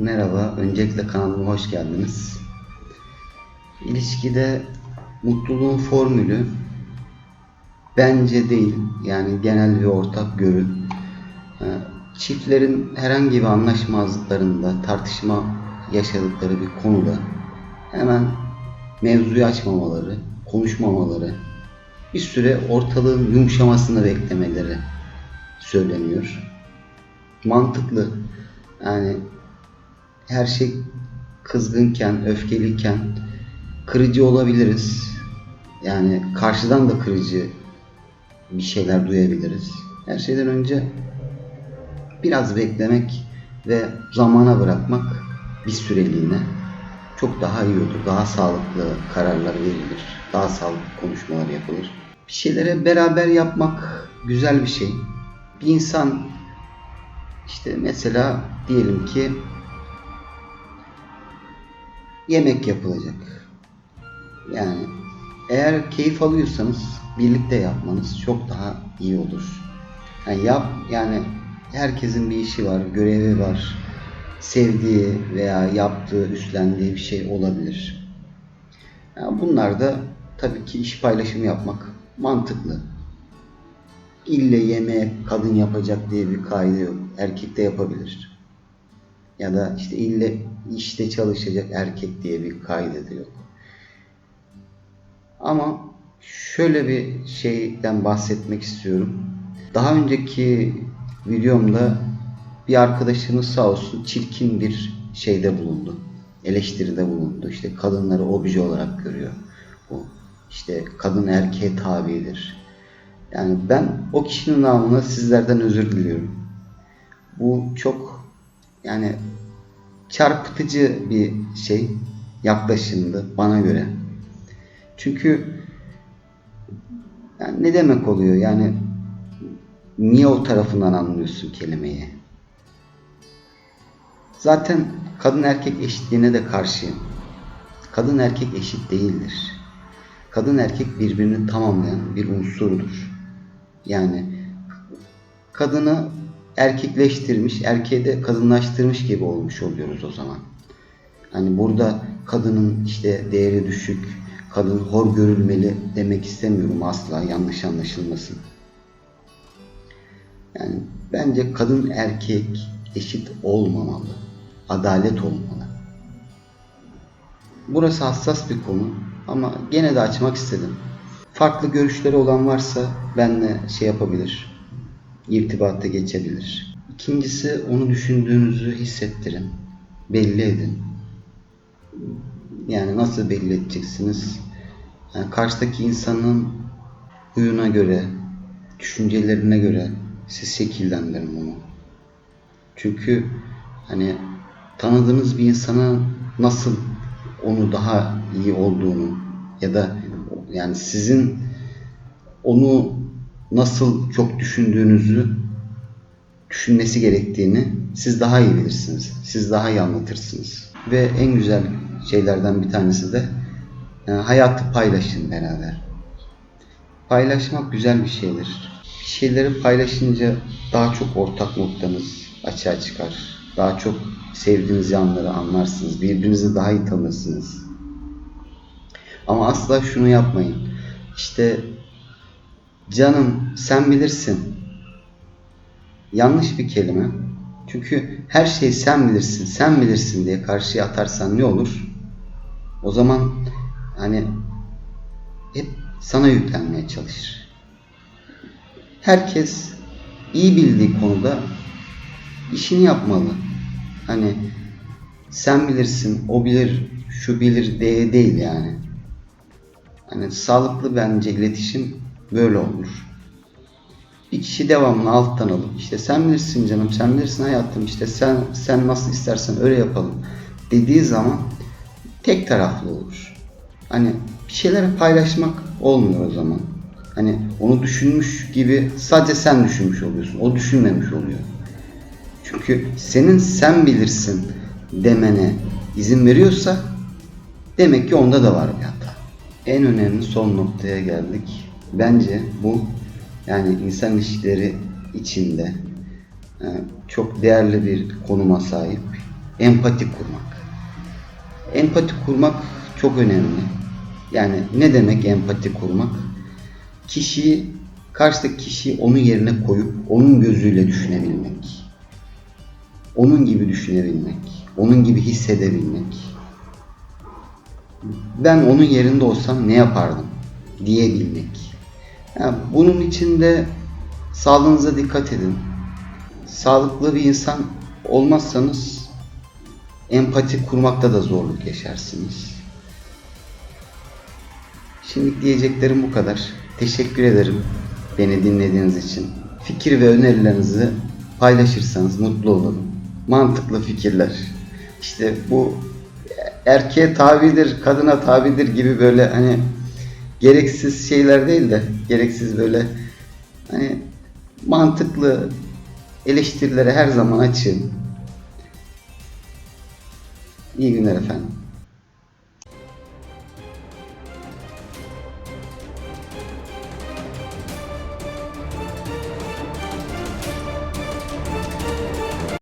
Merhaba, öncelikle kanalıma hoş geldiniz. İlişkide mutluluğun formülü bence değil, yani genel bir ortak görü. Ee, Çiftlerin herhangi bir anlaşmazlıklarında, tartışma yaşadıkları bir konuda hemen mevzuyu açmamaları, konuşmamaları, bir süre ortalığın yumuşamasını beklemeleri söyleniyor. Mantıklı. Yani her şey kızgınken, öfkeliyken kırıcı olabiliriz. Yani karşıdan da kırıcı bir şeyler duyabiliriz. Her şeyden önce biraz beklemek ve zamana bırakmak bir süreliğine çok daha iyi olur. Daha sağlıklı kararlar verilir. Daha sağlıklı konuşmalar yapılır. Bir şeylere beraber yapmak güzel bir şey. Bir insan işte mesela diyelim ki yemek yapılacak. Yani eğer keyif alıyorsanız birlikte yapmanız çok daha iyi olur. Yani yap yani herkesin bir işi var, görevi var. Sevdiği veya yaptığı, üstlendiği bir şey olabilir. Yani bunlar da tabii ki iş paylaşımı yapmak mantıklı. İlle yemeğe kadın yapacak diye bir kaide yok. Erkek de yapabilir. Ya da işte ille işte çalışacak erkek diye bir kaide de yok. Ama şöyle bir şeyden bahsetmek istiyorum. Daha önceki videomda bir arkadaşımız sağ olsun çirkin bir şeyde bulundu. Eleştiride bulundu. İşte kadınları obje olarak görüyor. Bu işte kadın erkeğe tabidir. Yani ben o kişinin namına sizlerden özür diliyorum. Bu çok yani çarpıtıcı bir şey yaklaşımdı bana göre. Çünkü yani ne demek oluyor? Yani niye o tarafından anlıyorsun kelimeyi? Zaten kadın erkek eşitliğine de karşıyım. Kadın erkek eşit değildir. Kadın erkek birbirini tamamlayan bir unsurdur. Yani kadını erkekleştirmiş, erkeği de kadınlaştırmış gibi olmuş oluyoruz o zaman. Hani burada kadının işte değeri düşük, kadın hor görülmeli demek istemiyorum asla yanlış anlaşılmasın. Yani bence kadın erkek eşit olmamalı. Adalet olmalı. Burası hassas bir konu ama gene de açmak istedim. Farklı görüşleri olan varsa benle şey yapabilir. İrtibata geçebilir. İkincisi onu düşündüğünüzü hissettirin. Belli edin. Yani nasıl belli edeceksiniz? Yani karşıdaki insanın huyuna göre, düşüncelerine göre siz şekillendirin onu. Çünkü hani tanıdığınız bir insana nasıl onu daha iyi olduğunu ya da yani sizin onu nasıl çok düşündüğünüzü düşünmesi gerektiğini siz daha iyi bilirsiniz. Siz daha iyi anlatırsınız. Ve en güzel şeylerden bir tanesi de yani hayatı paylaşın beraber. Paylaşmak güzel bir şeydir. Bir şeyleri paylaşınca daha çok ortak noktanız açığa çıkar. Daha çok sevdiğiniz yanları anlarsınız. Birbirinizi daha iyi tanırsınız. Ama asla şunu yapmayın. İşte canım sen bilirsin. Yanlış bir kelime. Çünkü her şeyi sen bilirsin, sen bilirsin diye karşıya atarsan ne olur? O zaman hani hep sana yüklenmeye çalışır. Herkes iyi bildiği konuda işini yapmalı. Hani sen bilirsin, o bilir, şu bilir diye değil yani. Hani sağlıklı bence iletişim böyle olur. Bir kişi devamlı alttan alıp işte sen bilirsin canım, sen bilirsin hayatım, işte sen sen nasıl istersen öyle yapalım dediği zaman tek taraflı olur. Hani bir şeyleri paylaşmak olmuyor o zaman. Hani onu düşünmüş gibi sadece sen düşünmüş oluyorsun. O düşünmemiş oluyor. Çünkü senin sen bilirsin demene izin veriyorsa demek ki onda da var bir hata. En önemli son noktaya geldik. Bence bu yani insan ilişkileri içinde e, çok değerli bir konuma sahip empati kurmak. Empati kurmak çok önemli. Yani ne demek empati kurmak? Kişiyi, karşıdaki kişiyi onun yerine koyup onun gözüyle düşünebilmek. Onun gibi düşünebilmek. Onun gibi hissedebilmek. Ben onun yerinde olsam ne yapardım diyebilmek. Yani bunun için de sağlığınıza dikkat edin. Sağlıklı bir insan olmazsanız empati kurmakta da zorluk yaşarsınız. Şimdi diyeceklerim bu kadar. Teşekkür ederim beni dinlediğiniz için. Fikir ve önerilerinizi paylaşırsanız mutlu olurum. Mantıklı fikirler. İşte bu erkeğe tabidir, kadına tabidir gibi böyle hani gereksiz şeyler değil de gereksiz böyle hani mantıklı eleştirilere her zaman açığım. İyi günler efendim.